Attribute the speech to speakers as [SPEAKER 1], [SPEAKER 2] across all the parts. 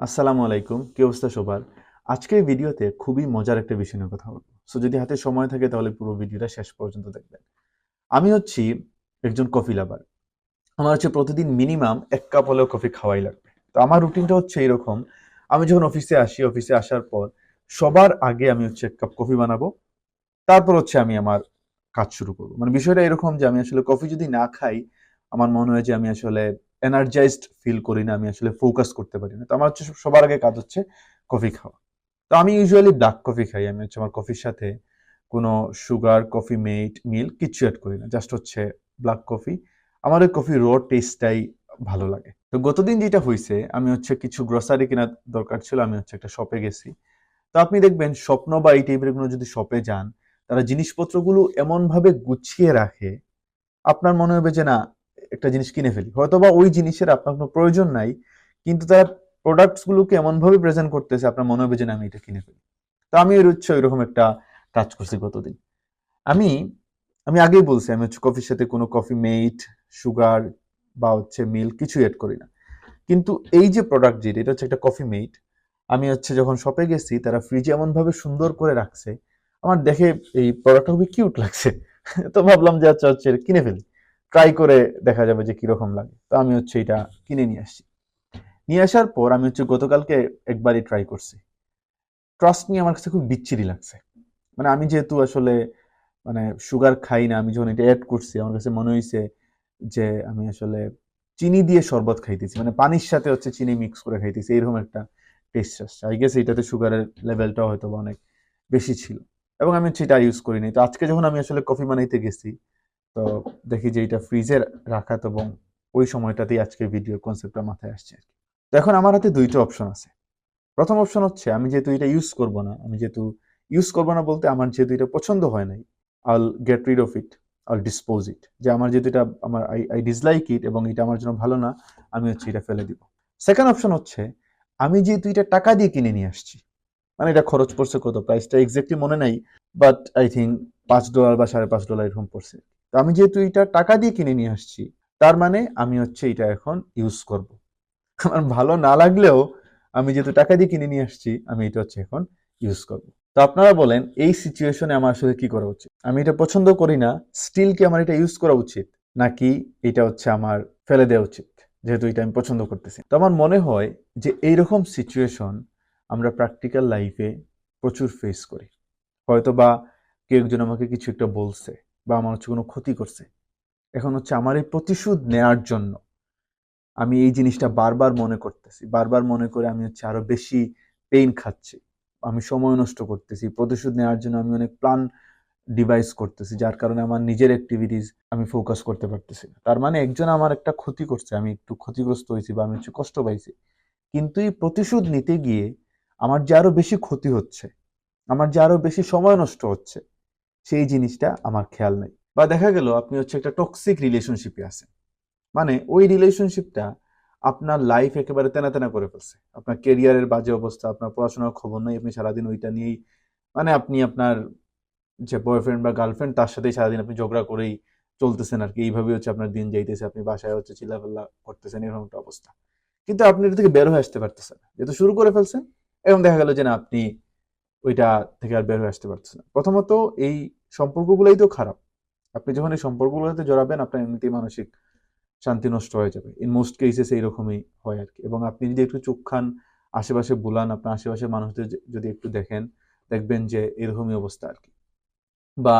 [SPEAKER 1] আসসালামু আলাইকুম, কি অবস্থা সবার? আজকের ভিডিওতে খুবই মজার একটা বিষয় নিয়ে কথা বলব। সো যদি হাতে সময় থাকে তাহলে পুরো ভিডিওটা শেষ পর্যন্ত দেখবেন। আমি হচ্ছি একজন কফি লাভার আমার হচ্ছে প্রতিদিন মিনিমাম এক কাপ হলেও কফি খাওয়াই লাগবে। তো আমার রুটিনটা হচ্ছে এরকম। আমি যখন অফিসে আসি অফিসে আসার পর সবার আগে আমি হচ্ছে এক কাপ কফি বানাবো। তারপর হচ্ছে আমি আমার কাজ শুরু করব। মানে বিষয়টা এরকম যে আমি আসলে কফি যদি না খাই, আমার মনে হয় যে আমি আসলে এনার্জাইজড ফিল করি না, আমি আসলে ফোকাস করতে পারি না। তো আমার হচ্ছে সবার আগে কাজ হচ্ছে কফি খাওয়া। তো আমি ইউজুয়ালি ব্ল্যাক কফি খাই, আমি হচ্ছে আমার কফির সাথে কোনো সুগার কফি মেট মিল্ক কিচ্ছু অ্যাড করি না। জাস্ট হচ্ছে ব্ল্যাক কফি আমার ওই কফি র টেস্টটাই ভালো লাগে। তো গতদিন যেটা হয়েছে আমি হচ্ছে কিছু গ্রসারি কেনার দরকার ছিল, আমি হচ্ছে একটা শপে গেছি। তো আপনি দেখবেন, স্বপ্ন বা এই টাইপের কোনো যদি শপে যান, তারা জিনিসপত্রগুলো এমনভাবে গুছিয়ে রাখে, আপনার মনে হবে যে না একটা জিনিস কিনে ফেলি। হয়তোবা ওই জিনিসের আপনার কোনো প্রয়োজন নাই, কিন্তু তারা প্রোডাক্টস গুলোকে এমন ভাবে প্রেজেন্ট করতেছে, আপনার মনে হবে যে আমি এটা কিনে ফেলি। তো আমি এর হচ্ছে ওইরকম একটা কাজ করছি গতদিন। আমি আমি আগেই বলছি, আমি হচ্ছে কফির সাথে কোনো কফি মেট সুগার বা হচ্ছে মিল্ক কিছু এড করি না। কিন্তু এই যে প্রোডাক্ট যেটা, এটা হচ্ছে একটা কফি মেট আমি হচ্ছে যখন শপে গেছি, তারা ফ্রিজে এমন ভাবে সুন্দর করে রাখছে, আমার দেখে এই প্রোডাক্টটা খুবই কিউট লাগছে। তো ভাবলাম যে আচ্ছা হচ্ছে কিনে ফেলি। ট্রাই করে দেখা যাবে যে কীরকম লাগে। তো আমি হচ্ছে এটা কিনে নিয়ে আসছি। নিয়ে আসার পর আমি হচ্ছে গতকালকে একবারই ট্রাই করছি। ট্রাস্ট নিয়ে আমার কাছে খুব বিচ্ছিরি লাগছে। মানে আমি যেহেতু আসলে মানে সুগার খাই না, আমি যখন এটা অ্যাড করছি, আমার কাছে মনে হয়েছে যে আমি আসলে চিনি দিয়ে শরবত খাইতেছি। মানে পানির সাথে হচ্ছে চিনি মিক্স করে খাইতেছি। এরকম একটা টেস্ট আসছে। আই গেস এটাতে সুগারের লেভেলটাও হয়তো অনেক বেশি ছিল। এবং আমি হচ্ছে এটা ইউজ করিনি। তো আজকে যখন আমি আসলে কফি বানাইতে গেছি তো দেখি যে এটা ফ্রিজে রাখা এবং ওই সময়টাতেই আজকে ভিডিও কনসেপ্টটা মাথায় আসছে আর কি। তো এখন আমার হাতে দুইটা অপশন আছে। প্রথম অপশন হচ্ছে, আমি যেহেতু এটা ইউজ করব না, আমি যেহেতু ইউজ করব না বলতে আমার যেহেতু এটা পছন্দ হয় নাই I'll get rid of it I'll dispose it যে আমার যেহেতু এটা, আমার আই আই ডিসলাইক ইট এবং এটা আমার জন্য ভালো না, আমি হচ্ছে এটা ফেলে দিব। সেকেন্ড অপশন হচ্ছে, আমি যেহেতু এটা টাকা দিয়ে কিনে নিয়ে আসছি মানে এটা খরচ পড়ছে কত প্রাইসটা এক্স্যাক্টলি মনে নাই বাট আই থিঙ্ক পাঁচ ডলার বা সাড়ে পাঁচ ডলার এরকম পড়ছে। তো আমি যেহেতু এটা টাকা দিয়ে কিনে নিয়ে আসছি, তার মানে আমি হচ্ছে এটা এখন ইউজ করব। আমার ভালো না লাগলেও আমি যেহেতু টাকা দিয়ে কিনে নিয়ে আসছি, আমি এটা হচ্ছে এখন ইউজ করব। তো আপনারা বলেন, এই সিচুয়েশনে আমার আসলে কি করা উচিত? আমি এটা পছন্দ করি না স্টিল কি আমার এটা ইউজ করা উচিত? নাকি এটা হচ্ছে আমার ফেলে দেওয়া উচিত, যেহেতু এটা আমি পছন্দ করতেছি তো আমার মনে হয় যে এইরকম সিচুয়েশন আমরা প্র্যাকটিক্যাল লাইফে প্রচুর ফেস করি। হয়তো বা কেউ একজন আমাকে কিছু একটা বলছে বা আমার হচ্ছে কোনো ক্ষতি করছে। এখন হচ্ছে আমার এই প্রতিশোধ নেয়ার জন্য আমি এই জিনিসটা বারবার মনে করতেছি, বারবার মনে করে আমি হচ্ছে আরও বেশি পেইন খাচ্ছি। আমি সময় নষ্ট করতেছি, প্রতিশোধ নেওয়ার জন্য আমি অনেক প্ল্যান ডিভাইস করতেছি, যার কারণে আমার নিজের অ্যাক্টিভিটিস আমি ফোকাস করতে পারতেছি না। তার মানে একজন আমার একটা ক্ষতি করছে, আমি একটু ক্ষতিগ্রস্ত হয়েছি বা আমি হচ্ছে কষ্ট পাইছি। কিন্তু এই প্রতিশোধ নিতে গিয়ে আমার যে আরও বেশি ক্ষতি হচ্ছে, আমার যে আরও বেশি সময় নষ্ট হচ্ছে সেই জিনিসটা আমার খেয়াল নেই। বা দেখা গেল আপনি হচ্ছে একটা টক্সিক রিলেশনশিপে আছেন। মানে ওই রিলেশনশিপটা আপনার লাইফ একেবারে তেনা তেনা করে ফেলছে। আপনার কেরিয়ারের বাজে অবস্থা, আপনার পড়াশোনার খবর নেই, আপনি সারাদিন ওইটা নিয়েই মানে আপনি আপনার যে বয়ফ্রেন্ড বা গার্লফ্রেন্ড তার সাথেই সারাদিন আপনি ঝগড়া করেই চলতেছেন আর কি। এইভাবে হচ্ছে আপনার দিন যাইতেছে, আপনি বাসায় হচ্ছে চিল্লাপাল্লা করতেছেন, এরকম একটা অবস্থা। কিন্তু আপনি এটা থেকে বের হয়ে আসতে পারতেছেন যেহেতু শুরু করে ফেলছেন এবং দেখা গেল যে না, আপনি ওইটা থেকে আর বের হয়ে আসতে পারতেছেন না। প্রথমত এই সম্পর্কগুলোই তো খারাপ। আপনি যখন এই সম্পর্কগুলোতে জড়াবেন, আপনার এমনিতেই মানসিক শান্তি নষ্ট হয়ে যাবে। ইন মোস্ট কেসেস এইরকমই হয় আর কি। এবং আপনি যদি একটু চোখ খান, আশেপাশে বুলান, আপনার আশেপাশে মানুষদের যদি একটু দেখেন, দেখবেন যে এরকমই অবস্থা আর কি। বা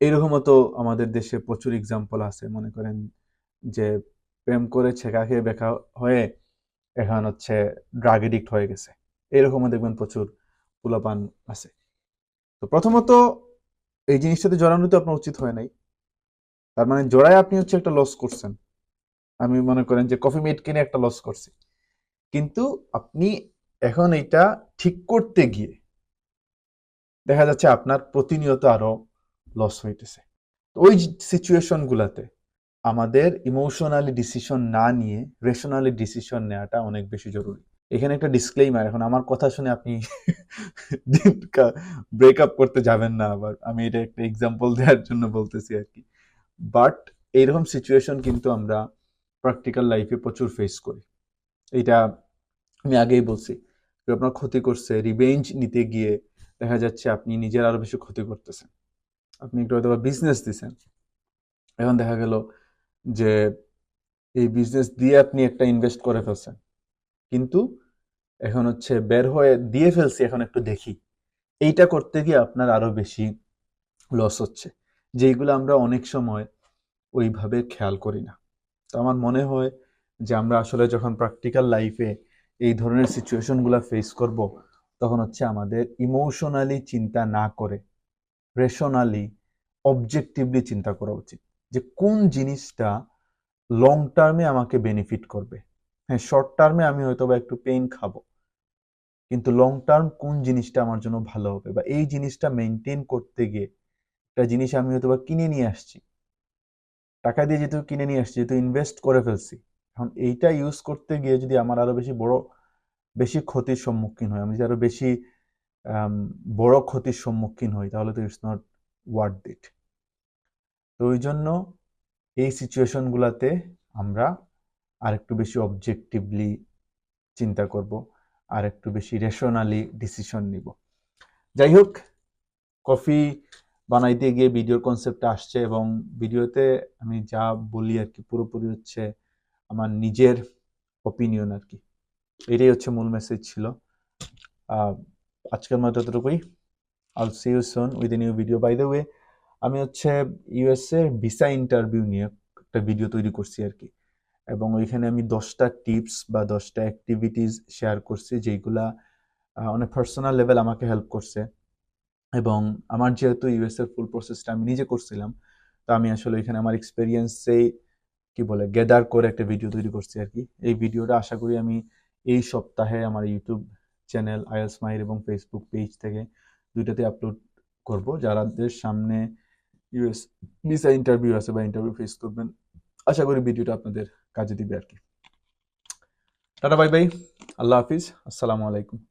[SPEAKER 1] এরকমও তো আমাদের দেশে প্রচুর এক্সাম্পল আছে। মনে করেন যে প্রেম করে ছেঁকা খেয়ে বেকা হয়ে এখন হচ্ছে ড্রাগ এডিক্ট হয়ে গেছে। এরকমও দেখবেন প্রচুর পোলাপান আছে। তো প্রথমত এই জিনিসটাতে জড়ানো তো আপনার উচিত হয় নাই। তার মানে জোড়ায় আপনি হচ্ছে একটা লস করছেন। আমি মনে করেন যে কফি মেট কিনে একটা লস করছি। কিন্তু আপনি এখন এটা ঠিক করতে গিয়ে দেখা যাচ্ছে আপনার প্রতিনিয়ত আরও লস হইতেছে। ওই সিচুয়েশন গুলাতে আমাদের ইমোশনালি ডিসিশন না নিয়ে রেশনালি ডিসিশন নেওয়াটা অনেক বেশি জরুরি। এখানে একটা ডিসক্লেইমার এখন আমার কথা শুনে আপনি ব্রেকআপ করতে যাবেন না, আবার আমি এটা একটা এক্সাম্পল দেওয়ার জন্য বলতেছি আর কি। বাট এইরকম সিচুয়েশন কিন্তু আমরা প্র্যাকটিক্যাল লাইফে প্রচুর ফেস করি। এটা আমি আগেই বলছি, কেউ আপনার ক্ষতি করছে রিভেঞ্জ নিতে গিয়ে দেখা যাচ্ছে আপনি নিজের আরও বেশি ক্ষতি করতেছেন। আপনি একটু হয়তো বিজনেস দিছেন। এখন দেখা গেল যে এই বিজনেস দিয়ে আপনি একটা ইনভেস্ট করে ফেলছেন। কিন্তু এখন হচ্ছে বের হয়ে দিয়ে ফেলছি, এখন একটু দেখি। এইটা করতে গিয়ে আপনার আরও বেশি লস হচ্ছে। যেইগুলো আমরা অনেক সময় ওইভাবে খেয়াল করি না। তো আমার মনে হয় যে আমরা আসলে যখন প্র্যাকটিক্যাল লাইফে এই ধরনের সিচুয়েশনগুলো ফেস করব, তখন হচ্ছে আমাদের ইমোশনালি চিন্তা না করে রেশনালি অবজেক্টিভলি চিন্তা করা উচিত। যে কোন জিনিসটা লং টার্মে আমাকে বেনিফিট করবে। হ্যাঁ শর্ট টার্মে আমি হয়তো বা একটু পেইন খাব। কিন্তু লং টার্ম কোন জিনিসটা আমার জন্য ভালো হবে? বা এই জিনিসটা মেনটেন করতে গিয়ে একটা জিনিস আমি হয়তো বা কিনে নিয়ে আসছি। টাকা দিয়ে যেহেতু কিনে নিয়ে আসছি, যেহেতু ইনভেস্ট করে ফেলছি, এখন এইটা ইউজ করতে গিয়ে যদি আমার আরও বেশি বড়, বেশি ক্ষতির সম্মুখীন হয়, আমি যদি আরও বেশি বড় ক্ষতির সম্মুখীন হই, তাহলে তো ইটস নট ওয়ার্ড ইট তো ওই জন্য এই সিচুয়েশনগুলোতে আমরা আর একটু বেশি অবজেক্টিভলি চিন্তা করব আর একটু বেশি রেশনালি ডিসিশন নিব। যাই হোক, কফি বানাইতে গিয়ে ভিডিওর কনসেপ্টটা আসছে এবং ভিডিওতে আমি যা বলি আর কি পুরোপুরি হচ্ছে আমার নিজের অপিনিয়ন আর কি। এটাই হচ্ছে মূল মেসেজ ছিল। আজকের মতো এতটুকুই। I'll see you soon with new video by the way আমি হচ্ছে ইউএসএ ভিসা ইন্টারভিউ নিয়ে একটা ভিডিও তৈরি করছি আর কি। এবং ওইখানে আমি দশটা টিপস বা দশটা অ্যাক্টিভিটিস শেয়ার করছি আহ, অনেক পার্সোনাল লেভেল আমাকে হেল্প করছে। এবং আমার যেহেতু ইউএস এর ফুল প্রসেসটা আমি নিজে করছিলাম তো আমি আসলে এখানে আমার এক্সপেরিয়েন্সে কি বলে গেদার করে একটা ভিডিও তৈরি করছি আর কি এই ভিডিওটা আশা করি আমি এই সপ্তাহে আমার ইউটিউব চ্যানেল আয়াস মাহির এবং ফেসবুক পেজ থেকে দুইটাতে আপলোড করব। যারাদের সামনে ইউএস ভিসা ইন্টারভিউ আছে বা ইন্টারভিউ ফেস করবেন আশা করি ভিডিওটা আপনাদের কাজে দিবে আর কি। Tata bye bye. আল্লাহ হাফিজ। আসসালামু আলাইকুম।